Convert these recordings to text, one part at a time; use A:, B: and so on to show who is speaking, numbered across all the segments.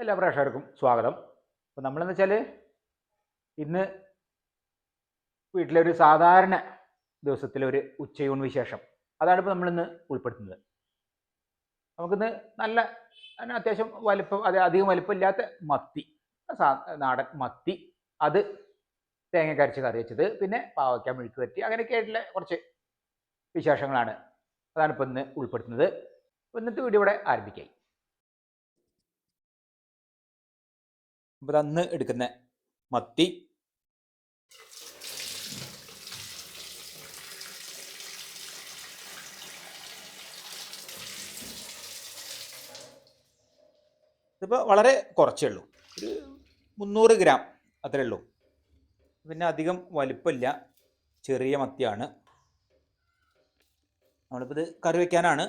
A: എല്ലാ പ്രേക്ഷകർക്കും സ്വാഗതം. അപ്പോൾ നമ്മളെന്ന് വെച്ചാൽ ഇന്ന് വീട്ടിലൊരു സാധാരണ ദിവസത്തിലെ ഒരു ഉച്ചയൂൺ വിശേഷം. അതാണ് ഇപ്പോൾ നമ്മളിന്ന് ഉൾപ്പെടുത്തുന്നത്. നമുക്കിന്ന് നല്ല അത്യാവശ്യം വലിപ്പം അത് അധികം വലിപ്പമില്ലാത്ത മത്തി നാടൻ മത്തി. അത് തേങ്ങ കരച്ച് കറി വെച്ചത്. പിന്നെ പാവയ്ക്ക മെഴുക്ക് പറ്റി അങ്ങനെയൊക്കെ ആയിട്ടുള്ള കുറച്ച് വിശേഷങ്ങളാണ് അതാണ് ഇപ്പോൾ ഇന്ന് ഉൾപ്പെടുത്തുന്നത്. ഇന്നത്തെ വീഡിയോ ഇവിടെ ആരംഭിക്കായി അപ്പോൾ അന്ന് എടുക്കുന്ന മത്തി. ഇതിപ്പോൾ വളരെ കുറച്ചേ ഉള്ളൂ. ഒരു മുന്നൂറ് ഗ്രാം അത്രേ ഉള്ളൂ. പിന്നെ അധികം വലിപ്പമില്ല. ചെറിയ മത്തിയാണ്. നമ്മളിപ്പോൾ ഇത് കറി വയ്ക്കാനാണ്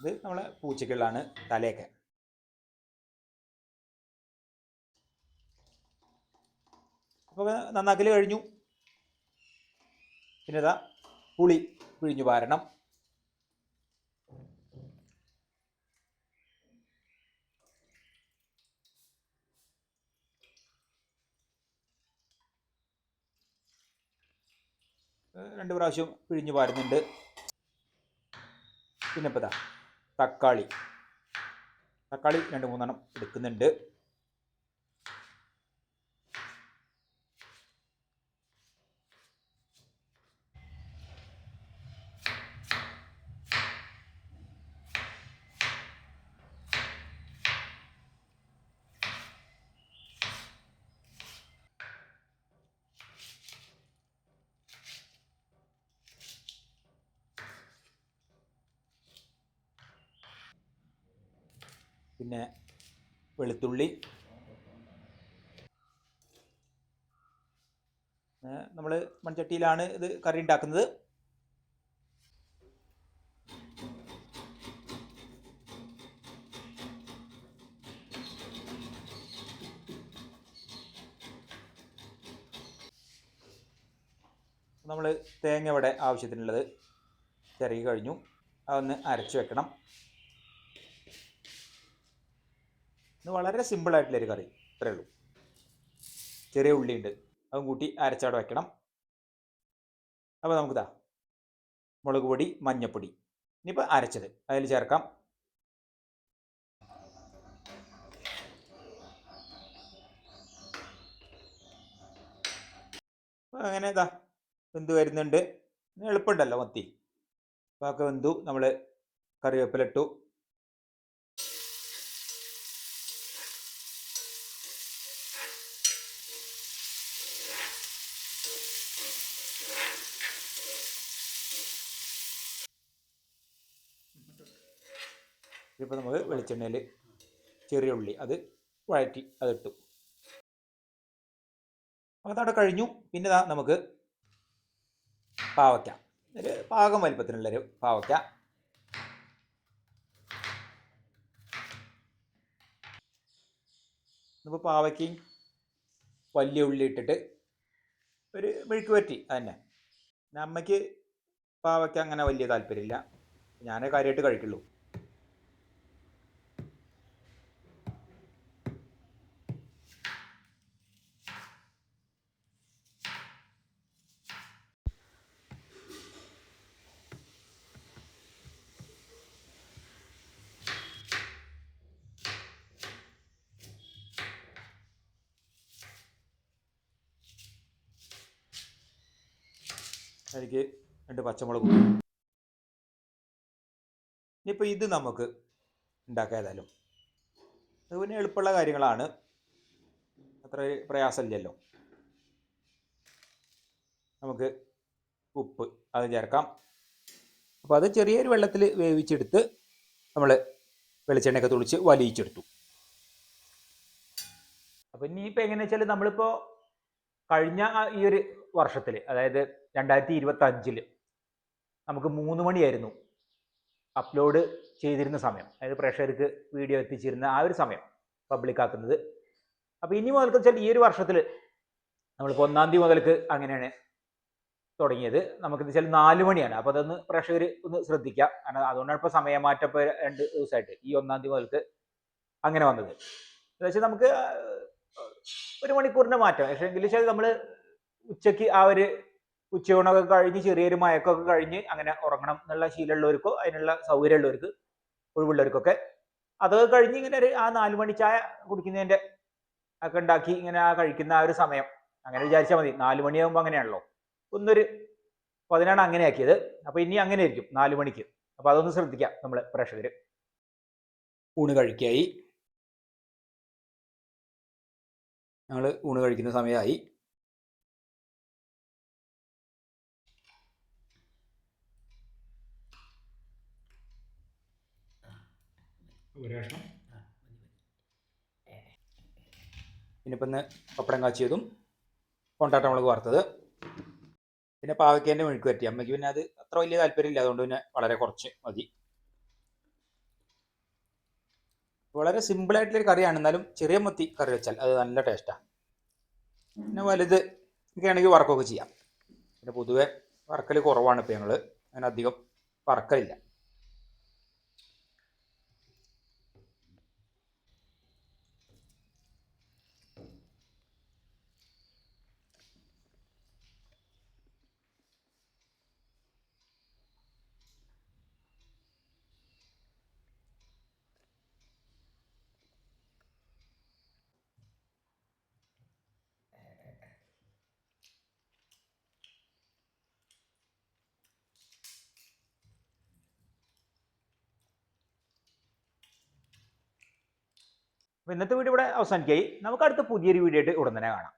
A: ഇത് നമ്മളെ പൂച്ചയ്ക്കുള്ളതാണ് തലയൊക്കെ. അപ്പോൾ നന്നാക്കൽ കഴിഞ്ഞു. പിന്നെ ഇതാ പുളി പിഴിഞ്ഞു പാരണം രണ്ട് പ്രാവശ്യം പിഴിഞ്ഞു പാരുന്നുണ്ട് പിന്നെ ഇപ്പൊ ഇതാ തക്കാളി. തക്കാളി രണ്ട് മൂന്നെണ്ണം എടുക്കുന്നുണ്ട്. പിന്നെ വെളുത്തുള്ളി. നമ്മൾ മൺചട്ടിയിലാണ് ഇത് കറി ഉണ്ടാക്കുന്നത്. നമ്മൾ തേങ്ങ ഇവിടെ ആവശ്യത്തിനുള്ളത് ചിരകി കഴിഞ്ഞു. അതൊന്ന് അരച്ച് വെക്കണം. വളരെ സിമ്പിളായിട്ടുള്ളൊരു കറി. ഇത്രയേ ഉള്ളൂ. ചെറിയ ഉള്ളിയുണ്ട് അതും കൂട്ടി അരച്ചവിടെ വയ്ക്കണം അപ്പോൾ നമുക്കിതാ മുളക് പൊടി മഞ്ഞപ്പൊടി. ഇനിയിപ്പോൾ അരച്ചത്. അതിൽ ചേർക്കാം. അപ്പോൾ അങ്ങനെ ഇതാ വെന്ത് വരുന്നുണ്ട്. എളുപ്പമുണ്ടല്ലോ മത്തി. അപ്പോൾ ഒക്കെ വെന്തു. നമ്മൾ കറിവേപ്പിലിട്ടു ഇപ്പോൾ നമുക്ക് വെളിച്ചെണ്ണയിൽ ചെറിയ ഉള്ളി അത് വഴറ്റി അതിട്ടു. അപ്പോൾ അതവിടെ കഴിഞ്ഞു. പിന്നെ നമുക്ക് പാവയ്ക്ക. ഒരു പാകം വലിപ്പത്തിനുള്ളൊരു പാവയ്ക്ക. ഇപ്പോൾ പാവയ്ക്കയും വലിയ ഉള്ളി ഇട്ടിട്ട് ഒരു മെഴുക്ക് പറ്റി അതന്നെ. അമ്മയ്ക്ക് പാവയ്ക്ക അങ്ങനെ വലിയ താല്പര്യമില്ല. ഞാനേ കാര്യമായിട്ട് കഴിക്കുള്ളൂ. എനിക്ക് രണ്ട് പച്ചമുളക് ഇനിയിപ്പോൾ ഇത് നമുക്ക് ഉണ്ടാക്കാം അത് പിന്നെ എളുപ്പമുള്ള കാര്യങ്ങളാണ്. അത്ര പ്രയാസമില്ലല്ലോ. നമുക്ക് ഉപ്പ് അത് ചേർക്കാം. അപ്പോൾ അത് ചെറിയൊരു വെള്ളത്തിൽ വേവിച്ചെടുത്ത് നമ്മൾ വെളിച്ചെണ്ണയൊക്കെ തുളിച്ച് വലിയിച്ചെടുത്തു. അപ്പം ഇനിയിപ്പോൾ എങ്ങനെയാ വെച്ചാൽ നമ്മളിപ്പോൾ കഴിഞ്ഞ ഈ ഒരു വർഷത്തിൽ അതായത് രണ്ടായിരത്തി ഇരുപത്തി അഞ്ചിൽ നമുക്ക് മൂന്ന് മണിയായിരുന്നു അപ്ലോഡ് ചെയ്തിരുന്ന സമയം. അതായത് പ്രേക്ഷകർക്ക് വീഡിയോ എത്തിച്ചിരുന്ന ആ ഒരു സമയം പബ്ലിക് ആക്കുന്നത്. അപ്പോൾ ഇനി മുതൽക്ക് വെച്ചാൽ ഈ ഒരു വർഷത്തിൽ നമ്മളിപ്പോൾ ഒന്നാം തീയതി മുതൽക്ക് അങ്ങനെയാണ് തുടങ്ങിയത്. നമുക്ക് വെച്ചാൽ നാല് മണിയാണ്. അപ്പോൾ അതൊന്ന് പ്രേക്ഷകർ ഒന്ന് ശ്രദ്ധിക്കുക കാരണം അതുകൊണ്ടാണ് ഇപ്പോൾ സമയമാറ്റം രണ്ട് ദിവസമായിട്ട് ഈ ഒന്നാം തീയതി മുതൽക്ക് അങ്ങനെ വന്നത്. എന്ന് വെച്ചാൽ നമുക്ക് ഒരു മണിക്കൂറിന്റെ മാറ്റം. പക്ഷേ എങ്കിലും വെച്ചാൽ നമ്മൾ ഉച്ചയ്ക്ക് ആ ഒരു ഉച്ചയൂണൊക്കെ കഴിഞ്ഞ് ചെറിയൊരു മയക്കമൊക്കെ കഴിഞ്ഞ് അങ്ങനെ ഉറങ്ങണം എന്നുള്ള ശീലമുള്ളവർക്കോ അതിനുള്ള സൗകര്യമുള്ളവർക്ക് ഒഴിവുള്ളവർക്കൊക്കെ അതൊക്കെ കഴിഞ്ഞ് ഇങ്ങനെ ഒരു ആ നാല് മണി ചായ കുടിക്കുന്നതിന്റെ ഒക്കെ ഉണ്ടാക്കി ഇങ്ങനെ ആ കഴിക്കുന്ന ആ ഒരു സമയം. അങ്ങനെ വിചാരിച്ചാൽ മതി. നാല് മണിയാകുമ്പോൾ അങ്ങനെയാണല്ലോ. ഒന്നൊരു പതിനാണ് അങ്ങനെ ആക്കിയത്. അപ്പോൾ ഇനി അങ്ങനെ ആയിരിക്കും നാല് മണിക്ക്. അപ്പോൾ അതൊന്ന് ശ്രദ്ധിക്കാം നമ്മൾ പ്രേക്ഷകർ ഊണ് കഴിക്കായി. ഞങ്ങൾ ഊണ് കഴിക്കുന്ന സമയമായി പിന്നെ ഇന്ന് പപ്പടം കാച്ചിയതും കൊണ്ടാട്ട മുളക് വറുത്തത് പിന്നെ പാവയ്ക്കേന്റെ മെഴുക്ക് പറ്റി അമ്മയ്ക്ക് പിന്നെ അത് അത്ര വലിയ താല്പര്യമില്ല. അതുകൊണ്ട് പിന്നെ വളരെ കുറച്ച് മതി. വളരെ സിമ്പിൾ ആയിട്ടുള്ളൊരു കറിയാണ്. എന്നാലും ചെറിയ മത്തി കറി വെച്ചാൽ അത് നല്ല ടേസ്റ്റാണ് പിന്നെ വലുത് ഒക്കെ ആണെങ്കിൽ ചെയ്യാം. പിന്നെ പൊതുവെ വറക്കൽ കുറവാണ് ഇപ്പോൾ ഞങ്ങൾ അങ്ങനെ അധികം വറക്കലില്ല. അപ്പോൾ ഇന്നത്തെ വീഡിയോ ഇവിടെ അവസാനിക്കായി. നമുക്ക് അടുത്ത പുതിയൊരു വീഡിയോ ആയിട്ട് ഉടൻ തന്നെ കാണാം.